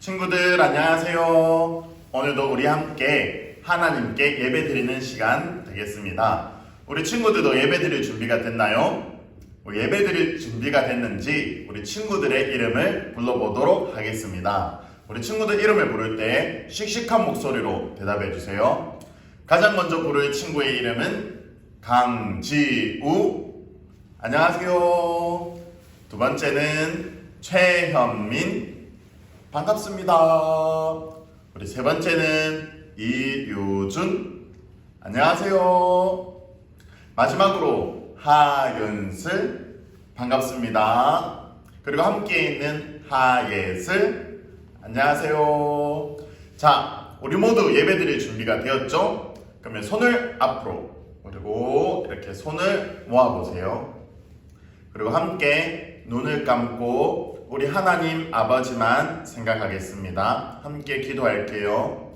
친구들 안녕하세요. 오늘도 우리 함께 하나님께 예배 드리는 시간 되겠습니다. 우리 친구들도 예배 드릴 준비가 됐나요? 뭐 예배 드릴 준비가 됐는지 우리 친구들의 이름을 불러보도록 하겠습니다. 우리 친구들 이름을 부를 때 씩씩한 목소리로 대답해 주세요. 가장 먼저 부를 친구의 이름은 강지우. 안녕하세요. 두 번째는 최현민. 반갑습니다. 우리 세 번째는 이유준. 안녕하세요. 마지막으로 하윤슬. 반갑습니다. 그리고 함께 있는 하예슬. 안녕하세요. 자, 우리 모두 예배드릴 준비가 되었죠? 그러면 손을 앞으로 그리고 이렇게 손을 모아보세요. 그리고 함께 눈을 감고 우리 하나님 아버지만 생각하겠습니다. 함께 기도할게요.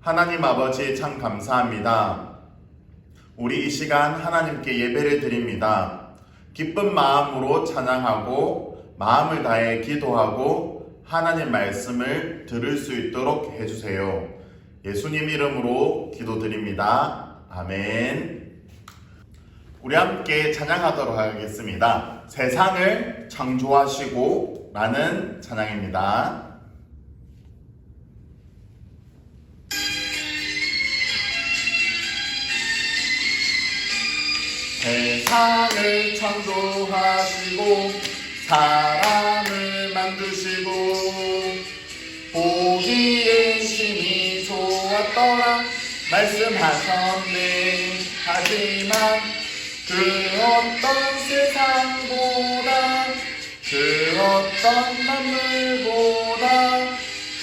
하나님 아버지 참 감사합니다. 우리 이 시간 하나님께 예배를 드립니다. 기쁜 마음으로 찬양하고 마음을 다해 기도하고 하나님 말씀을 들을 수 있도록 해주세요. 예수님 이름으로 기도드립니다. 아멘. 우리 함께 찬양하도록 하겠습니다. 세상을 창조하시고 라는 찬양입니다. 세상을 창조하시고 사람을 만드시고 보기에 심히 좋았더라 말씀하셨네 하지만 그 어떤 그 어떤 만물보다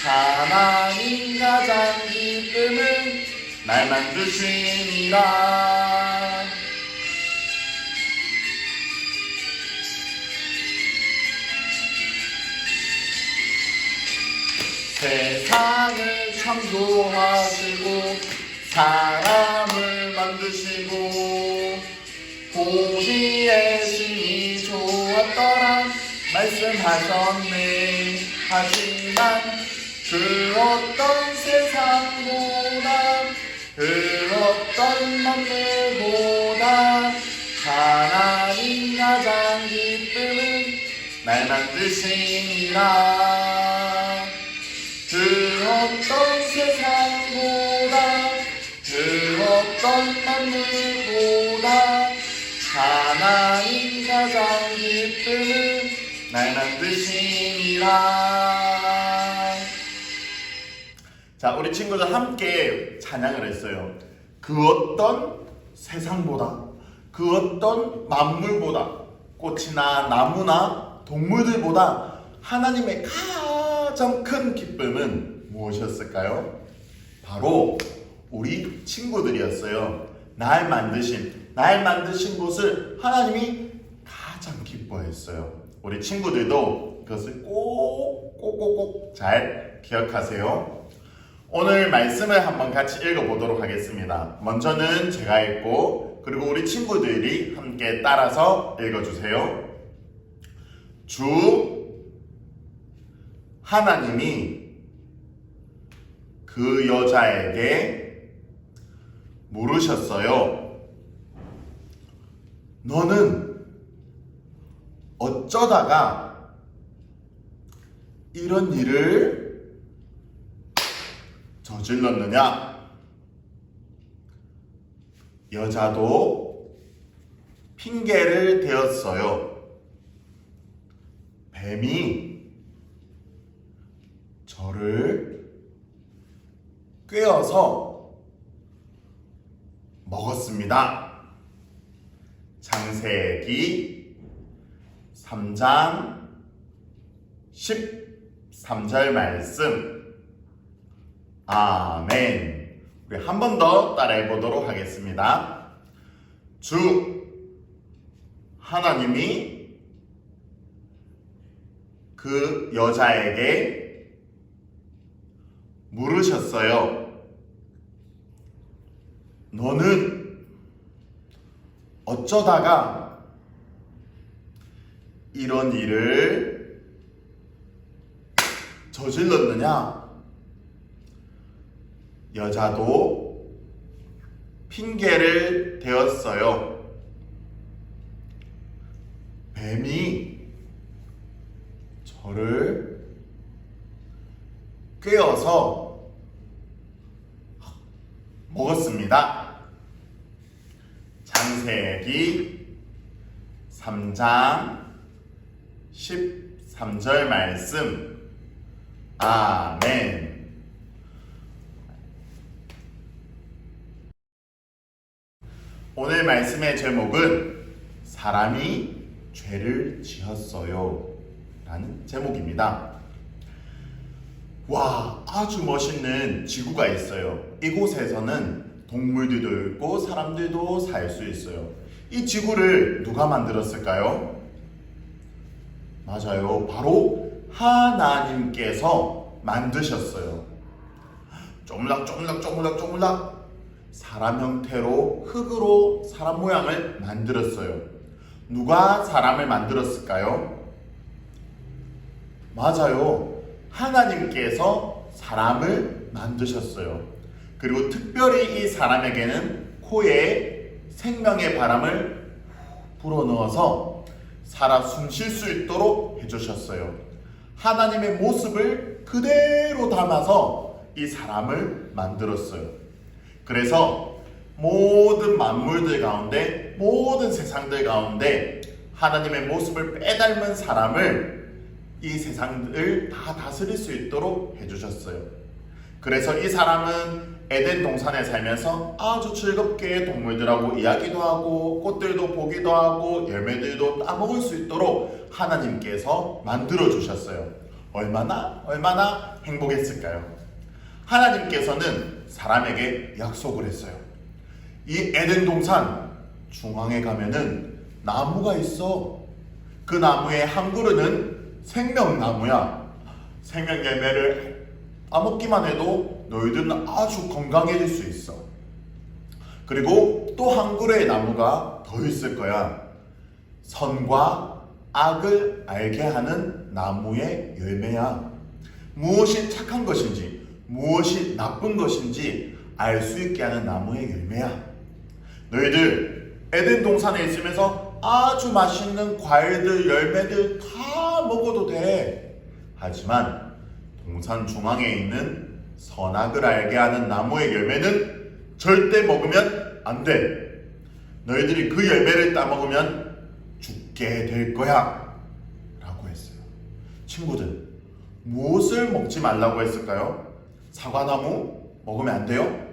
하나님 가장 기쁨은 날 만드심이라 세상을 창조하시고 사람을 만드시고 보기에 심히 좋았더라 말씀하셨네. 하지만 그 어떤 세상보다 그 어떤 만물보다 하나님 가장 기쁨은 날 만드시니라. 그 어떤 세상보다 그 어떤 만물보다 날 만드시니라 자 우리 친구들 함께 찬양을 했어요 그 어떤 세상보다 그 어떤 만물보다 꽃이나 나무나 동물들보다 하나님의 가장 큰 기쁨은 무엇이었을까요? 바로 우리 친구들이었어요. 날 만드신, 날 만드신 것을 하나님이 가장 기뻐했어요. 우리 친구들도 그것을 꼭 꼭 꼭 꼭 잘 기억하세요. 오늘 말씀을 한번 같이 읽어보도록 하겠습니다. 먼저는 제가 읽고, 그리고 우리 친구들이 함께 따라서 읽어주세요. 주 하나님이 그 여자에게 물으셨어요. 너는 어쩌다가 이런 일을 저질렀느냐? 여자도 핑계를 대었어요. 뱀이 저를 꿰어서 먹었습니다. 창세기 3장 13절 말씀. 아멘. 우리 한 번 더 따라해 보도록 하겠습니다. 주 하나님이 그 여자에게 물으셨어요. 너는 어쩌다가 이런 일을 저질렀느냐? 여자도 핑계를 대었어요. 뱀이 저를 꿰어서 먹었습니다. 창세기 3장 13절 말씀. 아멘. 오늘 말씀의 제목은 사람이 죄를 지었어요. 라는 제목입니다. 와, 아주 멋있는 지구가 있어요. 이곳에서는 동물들도 있고 사람들도 살 수 있어요. 이 지구를 누가 만들었을까요? 맞아요. 바로 하나님께서 만드셨어요. 쪼물락 쪼물락 쪼물락 쪼물락 사람 형태로 흙으로 사람 모양을 만들었어요. 누가 사람을 만들었을까요? 맞아요. 하나님께서 사람을 만드셨어요. 그리고 특별히 이 사람에게는 코에 생명의 바람을 불어넣어서 살아 숨 쉴 수 있도록 해주셨어요. 하나님의 모습을 그대로 담아서 이 사람을 만들었어요. 그래서 모든 만물들 가운데, 모든 세상들 가운데 하나님의 모습을 빼닮은 사람을 이 세상을 다 다스릴 수 있도록 해주셨어요. 그래서 이 사람은 에덴 동산에 살면서 아주 즐겁게 동물들하고 이야기도 하고 꽃들도 보기도 하고 열매들도 따먹을 수 있도록 하나님께서 만들어 주셨어요. 얼마나 얼마나 행복했을까요? 하나님께서는 사람에게 약속을 했어요. 이 에덴 동산 중앙에 가면은 나무가 있어. 그 나무의 한 그루는 생명나무야. 생명 열매를 따먹기만 해도 너희들은 아주 건강해질 수 있어. 그리고 또 한 그루의 나무가 더 있을 거야. 선과 악을 알게 하는 나무의 열매야. 무엇이 착한 것인지, 무엇이 나쁜 것인지 알 수 있게 하는 나무의 열매야. 너희들 에덴 동산에 있으면서 아주 맛있는 과일들, 열매들 다 먹어도 돼. 하지만 동산 중앙에 있는 선악을 알게 하는 나무의 열매는 절대 먹으면 안 돼. 너희들이 그 열매를 따먹으면 죽게 될 거야. 라고 했어요. 친구들, 무엇을 먹지 말라고 했을까요? 사과나무 먹으면 안 돼요?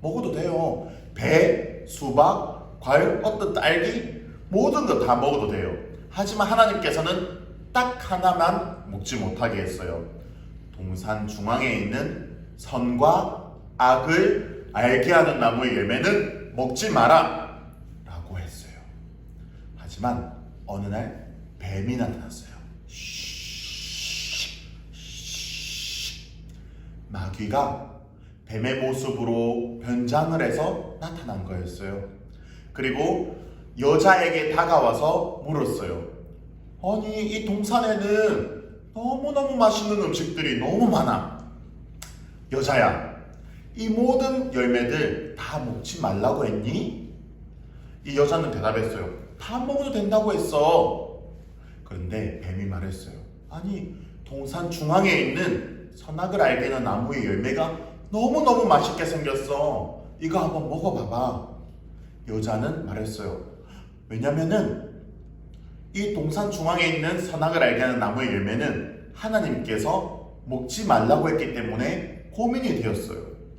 먹어도 돼요. 배, 수박, 과일, 어떤 딸기 모든 것 다 먹어도 돼요. 하지만 하나님께서는 딱 하나만 먹지 못하게 했어요. 동산 중앙에 있는 선과 악을 알게 하는 나무의 열매는 먹지 마라 라고 했어요. 하지만 어느 날 뱀이 나타났어요. 마귀가 뱀의 모습으로 변장을 해서 나타난 거였어요. 그리고 여자에게 다가와서 물었어요. 아니, 이 동산에는 너무너무 맛있는 음식들이 너무 많아. 여자야, 이 모든 열매들 다 먹지 말라고 했니? 이 여자는 대답했어요. 다 먹어도 된다고 했어. 그런데 뱀이 말했어요. 아니, 동산 중앙에 있는 선악을 알게 하는 나무의 열매가 너무너무 맛있게 생겼어. 이거 한번 먹어봐봐. 여자는 말했어요. 왜냐면은 이 동산 중앙에 있는 선악을 알게 하는 나무의 열매는 하나님께서 먹지 말라고 했기 때문에 고민이 되었어요.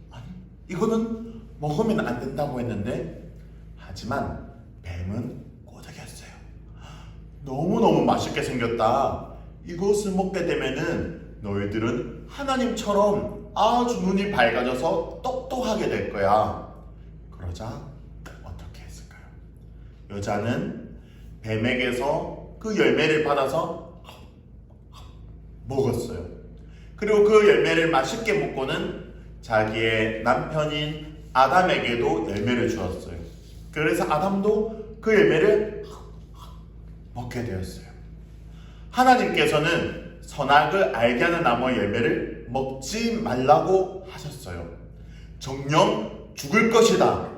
아니, 이거는 먹으면 안 된다고 했는데, 하지만 뱀은 꼬드겼어요. 너무너무 맛있게 생겼다. 이것을 먹게 되면은 너희들은 하나님처럼 아주 눈이 밝아져서 똑똑하게 될 거야. 그러자 어떻게 했을까요? 여자는 뱀에게서 그 열매를 받아서 먹었어요. 그리고 그 열매를 맛있게 먹고는 자기의 남편인 아담에게도 열매를 주었어요. 그래서 아담도 그 열매를 먹게 되었어요. 하나님께서는 선악을 알게 하는 나무의 열매를 먹지 말라고 하셨어요. 정령 죽을 것이다.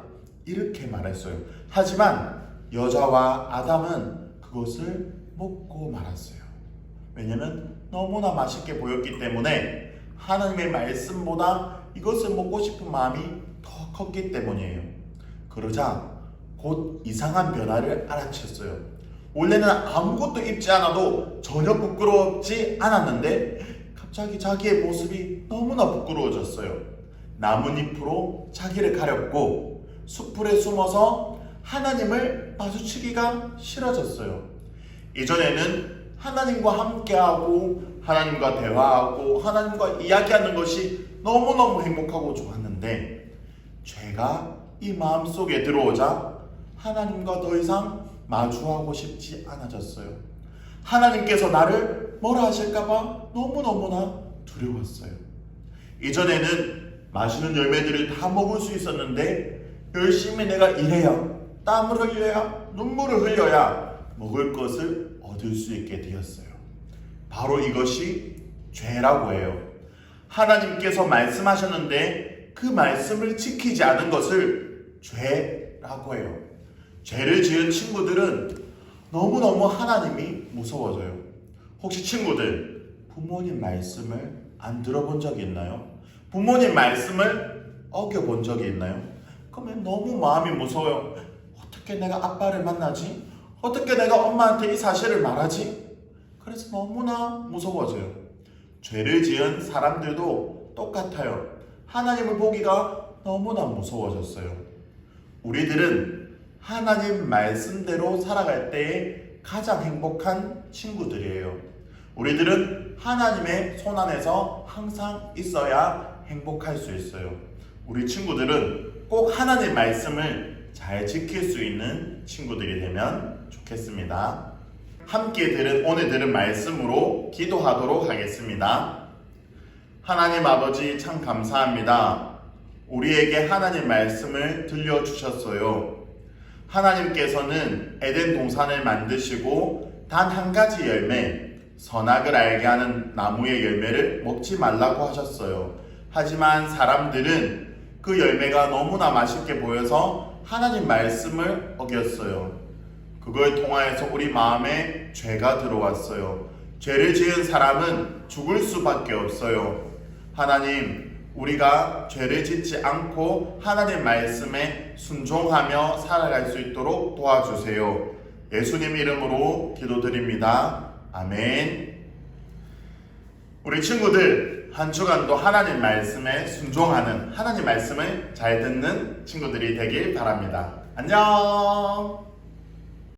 이렇게 말했어요. 하지만 여자와 아담은 그것을 먹고 말았어요. 왜냐면 너무나 맛있게 보였기 때문에 하나님의 말씀보다 이것을 먹고 싶은 마음이 더 컸기 때문이에요. 그러자 곧 이상한 변화를 알아챘어요. 원래는 아무것도 입지 않아도 전혀 부끄럽지 않았는데 갑자기 자기의 모습이 너무나 부끄러워졌어요. 나뭇잎으로 자기를 가렸고 숲풀에 숨어서 하나님을 마주치기가 싫어졌어요. 이전에는 하나님과 함께하고 하나님과 대화하고 하나님과 이야기하는 것이 너무너무 행복하고 좋았는데 죄가 이 마음속에 들어오자 하나님과 더 이상 마주하고 싶지 않아졌어요. 하나님께서 나를 뭐라 하실까봐 너무너무나 두려웠어요. 이전에는 맛있는 열매들을 다 먹을 수 있었는데 열심히 내가 일해야 땀을 흘려야 눈물을 흘려야 먹을 것을 얻을 수 있게 되었어요. 바로 이것이 죄라고 해요. 하나님께서 말씀하셨는데 그 말씀을 지키지 않은 것을 죄라고 해요. 죄를 지은 친구들은 너무너무 하나님이 무서워져요. 혹시 친구들 부모님 말씀을 안 들어본 적이 있나요? 부모님 말씀을 어겨본 적이 있나요? 그러면 너무 마음이 무서워요. 어떻게 내가 아빠를 만나지? 어떻게 내가 엄마한테 이 사실을 말하지? 그래서 너무나 무서워져요. 죄를 지은 사람들도 똑같아요. 하나님을 보기가 너무나 무서워졌어요. 우리들은 하나님 말씀대로 살아갈 때에 가장 행복한 친구들이에요. 우리들은 하나님의 손 안에서 항상 있어야 행복할 수 있어요. 우리 친구들은 꼭 하나님 말씀을 잘 지킬 수 있는 친구들이 되면 좋겠습니다. 함께 들은 오늘 들은 말씀으로 기도하도록 하겠습니다. 하나님 아버지 참 감사합니다. 우리에게 하나님 말씀을 들려주셨어요. 하나님께서는 에덴 동산을 만드시고 단 한 가지 열매, 선악을 알게 하는 나무의 열매를 먹지 말라고 하셨어요. 하지만 사람들은 그 열매가 너무나 맛있게 보여서 하나님 말씀을 어겼어요. 그걸 통하여서 우리 마음에 죄가 들어왔어요. 죄를 지은 사람은 죽을 수밖에 없어요. 하나님, 우리가 죄를 짓지 않고 하나님 말씀에 순종하며 살아갈 수 있도록 도와주세요. 예수님 이름으로 기도드립니다. 아멘. 우리 친구들 한 주간도 하나님 말씀에 순종하는 하나님 말씀을 잘 듣는 친구들이 되길 바랍니다. 안녕.